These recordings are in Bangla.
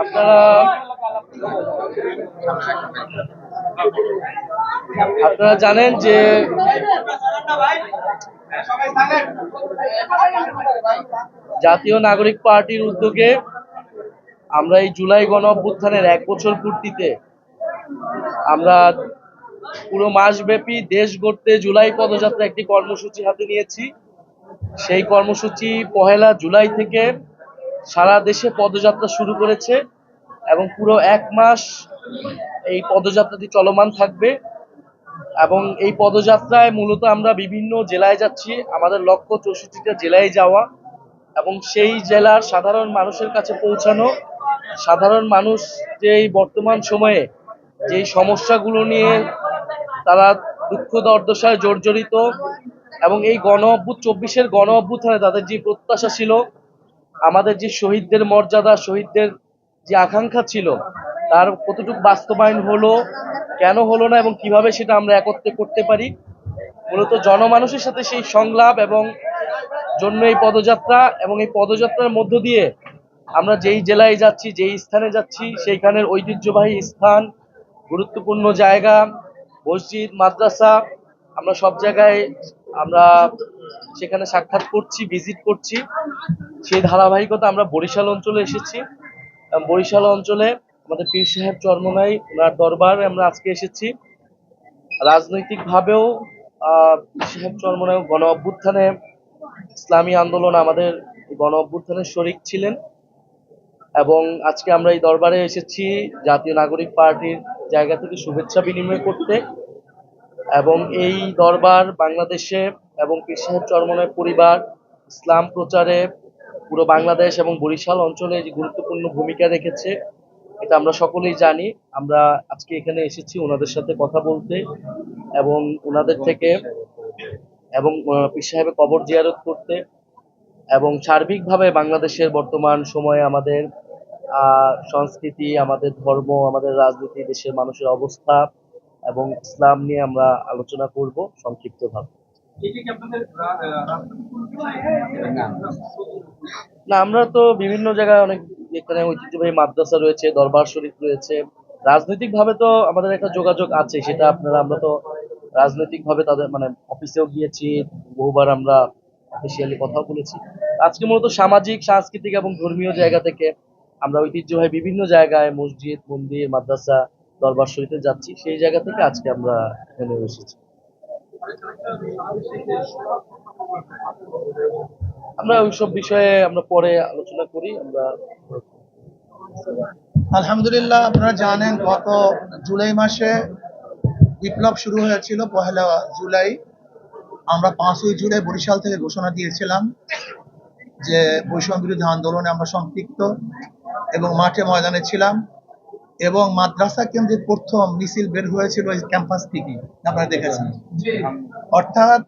আপনারা আপনারা জানেন যে জাতীয় নাগরিক পার্টির উদ্যোগে আমরা এই জুলাই গণ অভ্যুত্থানের এক বছর পূর্তিতে আমরা পুরো মাসব্যাপী দেশ গড়তে জুলাই পদযাত্রা একটি কর্মসূচি হাতে নিয়েছি। সেই কর্মসূচি পহেলা জুলাই থেকে সারা দেশে পদযাত্রা শুরু করেছে এবং পুরো এক মাস এই পদযাত্রাটি চলমান থাকবে। এবং এই পদযাত্রায় মূলত আমরা বিভিন্ন জেলায় যাচ্ছি। আমাদের লক্ষ্য চৌষট্টিটা জেলায় যাওয়া এবং সেই জেলার সাধারণ মানুষের কাছে পৌঁছানো। সাধারণ মানুষ যে এই বর্তমান সময়ে যেই সমস্যাগুলো নিয়ে তারা দুঃখ দর্দশায় জর্জরিত এবং এই গণ অভ্যুত, চব্বিশের গণ অভ্যুত্থানে তাদের যে প্রত্যাশা ছিল আমাদের যে শহীদদের মর্যাদা, শহীদদের যে আকাঙ্ক্ষা ছিল, তার কতটুকু বাস্তবায়ন হলো, কেন হলো না এবং কীভাবে সেটা আমরা একত্রে করতে পারি, মূলত জনমানুষের সাথে সেই সংলাপ এবং জন্য এই পদযাত্রা এবং এই পদযাত্রার মধ্য দিয়ে আমরা যেই জেলায় যাচ্ছি, যেই স্থানে যাচ্ছি, সেইখানের ঐতিহ্যবাহী স্থান, গুরুত্বপূর্ণ জায়গা, মসজিদ, মাদ্রাসা আমরা সব জায়গায় আমরা সেখানে সাক্ষাৎ করছি ভিজিট করছি। সেই ধারাবাহিকতা আমরা বরিশাল অঞ্চলে এসেছি। বরিশাল অঞ্চলে আমাদের পীর সাহেব চরমনাই ওনার দরবারে আমরা আজকে এসেছি। রাজনৈতিক ভাবেও পীর সাহেব চরমনাই গণ অভ্যুত্থানে ইসলামী আন্দোলন আমাদের গণ অভ্যুত্থানের শরিক ছিলেন। এবং আজকে আমরা এই দরবারে এসেছি জাতীয় নাগরিক পার্টির জায়গা থেকে শুভেচ্ছা বিনিময় করতে। এবং এই দরবার বাংলাদেশে এবং পীর চরমনের পরিবার, ইসলাম প্রচারে পুরো বাংলাদেশ এবং বরিশাল অঞ্চলে যে গুরুত্বপূর্ণ ভূমিকা রেখেছে, এটা আমরা সকলেই জানি। আমরা আজকে এখানে এসেছি ওনাদের সাথে কথা বলতে এবং ওনাদের থেকে এবং পীর সাহেবের কবর জিয়ারত করতে এবং সার্বিকভাবে বাংলাদেশের বর্তমান সময়ে আমাদের সংস্কৃতি, আমাদের ধর্ম, আমাদের রাজনীতি, দেশের মানুষের অবস্থা এবং ইসলাম নিয়ে আমরা আলোচনা করব সংক্ষিপ্তভাবে। না, আমরা তো বিভিন্ন জায়গায় অনেক এখানে ঐতিহ্যবাহী মাদ্রাসা রয়েছে, দরবার শরীফ রয়েছে। রাজনৈতিক ভাবে তো আমাদের একটা যোগাযোগ আছে, সেটা আপনারা, আমরা তো রাজনৈতিক ভাবে তাদের মানে অফিসেও গিয়েছি, বহুবার আমরা অফিসিয়ালি কথাও বলেছি। আজকে মূলত সামাজিক, সাংস্কৃতিক এবং ধর্মীয় জায়গা থেকে আমরা ঐতিহ্যবাহী বিভিন্ন জায়গায় মসজিদ, মন্দির, মাদ্রাসা দরবার শরীফে যাচ্ছি। সেই জায়গা থেকে আজকে আমরা এখানে এসেছি। আমরা ওইসব বিষয়ে আমরা পরে আলোচনা করি, আমরা আলহামদুলিল্লাহ, আপনারা জানেন গত জুলাই মাসে বিপ্লব শুরু হয়েছিল, পহেলা জুলাই। আমরা পাঁচই জুলাই বরিশাল থেকে ঘোষণা দিয়েছিলাম যে বৈষম্য বিরোধী আন্দোলনে আমরা সম্পৃক্ত এবং মাঠে ময়দানে ছিলাম। এবং মাদ্রাসা কেন্দ্রে প্রথম মিছিল বের হয়েছিল ওই ক্যাম্পাস থেকে আপনারা দেখেছেন। অর্থাৎ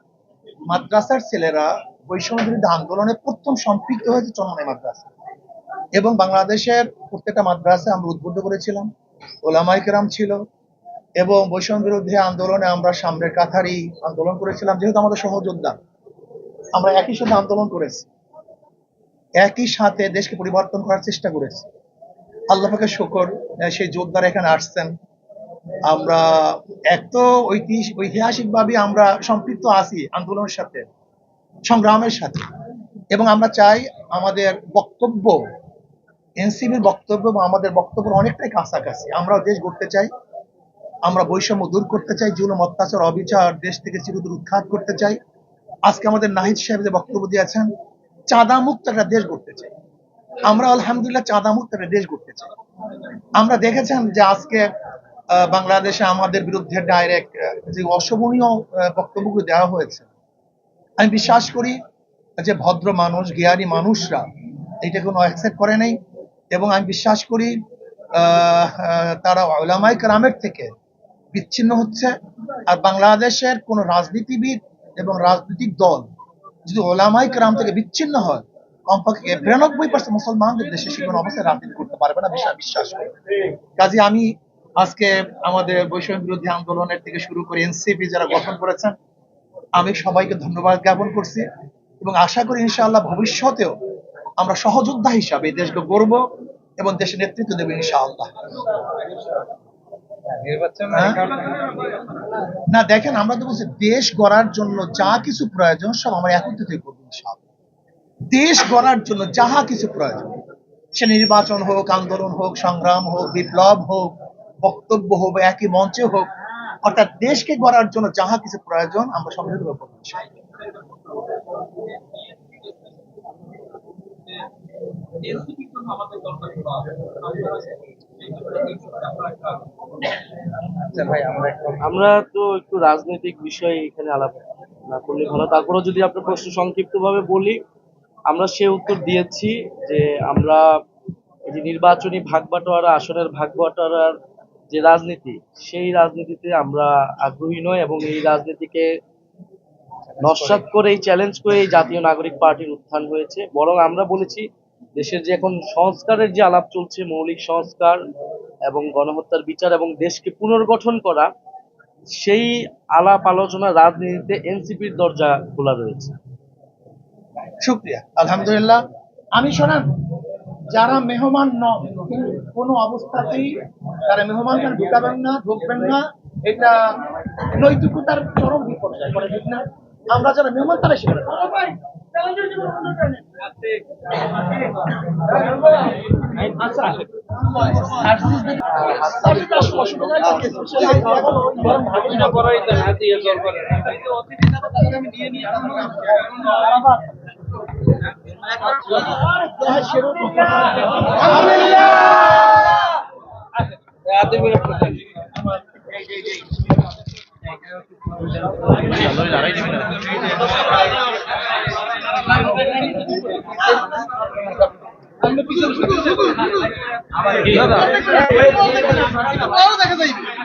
মাদ্রাসার ছেলেরা বৈষম্য বিরুদ্ধে আন্দোলনে প্রথম সম্পৃক্ত হয়েছে চন্মনাই মাদ্রাসা। এবং বাংলাদেশের প্রত্যেকটা মাদ্রাসা আমরা উদ্বুদ্ধ করেছিলাম ওলামাই কেরাম ছিল এবং বৈষম্য বিরুদ্ধে আন্দোলনে আমরা সামনের কাথারি আন্দোলন করেছিলাম যেহেতু আমাদের সহযোদ্ধা। আমরা একই সাথে আন্দোলন করেছি একই সাথে দেশকে পরিবর্তন করার চেষ্টা করেছি। আল্লাহ পাকের শকর সেই যোদ্ধারা এখানে আসছেন। আমরা এক তো ঐতিহাসিক ভাবে আমরা সম্পৃক্ত আছি আন্দোলনের সাথে, সংগ্রামের সাথে। এবং আমরা চাই আমাদের বক্তব্য, এনসিবির বক্তব্য এবং আমাদের বক্তব্য অনেকটাই কাছাকাছি। আমরাও দেশ গড়তে চাই, আমরা বৈষম্য দূর করতে চাই, জুলুম, অত্যাচার, অবিচার, দেশ থেকে চিরদূর উৎখাত করতে চাই। আজকে আমাদের নাহিদ সাহেব যে বক্তব্য দিয়েছেন চাঁদা মুক্ত একটা দেশ গড়তে চাই। আমরা আলহামদুলিল্লাহ চাঁদা মুক্ত দেশ গড়তে চাই। আমরা দেখেছেন যে আজকে বাংলাদেশে আমাদের বিরুদ্ধে ডাইরেক্ট যে অশোভনীয় বক্তব্যগুলো দেওয়া হয়েছে। আমি বিশ্বাস করি যে ভদ্র মানুষ, জ্ঞানী মানুষরা এটা কোনো অ্যাকসেপ্ট করে নাই এবং আমি বিশ্বাস করি তারা ওলামাই কারামের থেকে বিচ্ছিন্ন হচ্ছে। আর বাংলাদেশের কোন রাজনীতিবিদ এবং রাজনৈতিক দল যদি ওলামাই কারাম থেকে বিচ্ছিন্ন হয় কমপক্ষে বিরানব্বই পার্সেন্ট মুসলমানদের দেশে কোনো অবস্থায় রাজনীতি করতে পারবে না বিশ্বাস বিশ্বাস করি কাজে আমি আজকে আমাদের বৈষম্য বিরোধী আন্দোলনের থেকে শুরু করে এনসিপি যারা গঠন করেছেন আমি সবাইকে ধন্যবাদ জ্ঞাপন করছি এবং আশা করি ইনশাআল্লাহ ভবিষ্যতেও আমরা সহযোদ্ধা হিসাবে এই দেশকে গড়ব এবং দেশের নেতৃত্ব দেবে ইনশাআল্লাহ। হ্যাঁ? না দেখেন আমরা তো বলছি দেশ গড়ার জন্য যা কিছু প্রয়োজন সব আমরা একত্রিত করব ইনশাআল্লাহ। দেশ গড়ার জন্য যাহা কিছু প্রয়োজন, সে নির্বাচন হোক, আন্দোলন হোক, সংগ্রাম হোক, বিপ্লব হোক, বক্তব্য হোক একই মঞ্চে হোক, অর্থাৎ দেশকে গড়ার জন্য যাহা কিছু প্রয়োজন, আমরা সমৃদ্ধ করব ইনশাআল্লাহ। আমরা তো একটু রাজনৈতিক বিষয়ে এখানে আলাপ না করলে ভালো তারপরে যদি আপনার প্রশ্ন সংক্ষিপ্তভাবে বলি আমরা সে উত্তর দিয়েছি যে আমরা যে নির্বাচনী ভাগ বাটোয়ারা আসনের ভাগ বাটোয়ারার যে রাজনীতি, সেই রাজনীতিতে আমরা আগ্রহী নই এবং এই রাজনীতিকে নস্বাত করে এই চ্যালেঞ্জ করে এই জাতীয় নাগরিক পার্টির উত্থান হয়েছে। বরং আমরা বলেছি, দেশের যে এখন সংস্কারের যে আলাপ চলছে, মৌলিক সংস্কার এবং গণহত্যার বিচার এবং দেশকে পুনর্গঠন করা, সেই আলাপ আলোচনা রাজনীতিতে এনসিপির দরজা খোলা রয়েছে। শুক্রিয়া। আলহামদুলিল্লাহ। আমি শোনান, যারা মেহমান নন কোনো অবস্থাতেই তারা মেহমান ঢুকাবেন না, ঢুকবেন না, এটা নৈতিকতার চরম বিপর্যয় করে ঠিক না? আমরা যারা মেহমান তারা সেখানে আমার কি দাদা দেখা যাইবে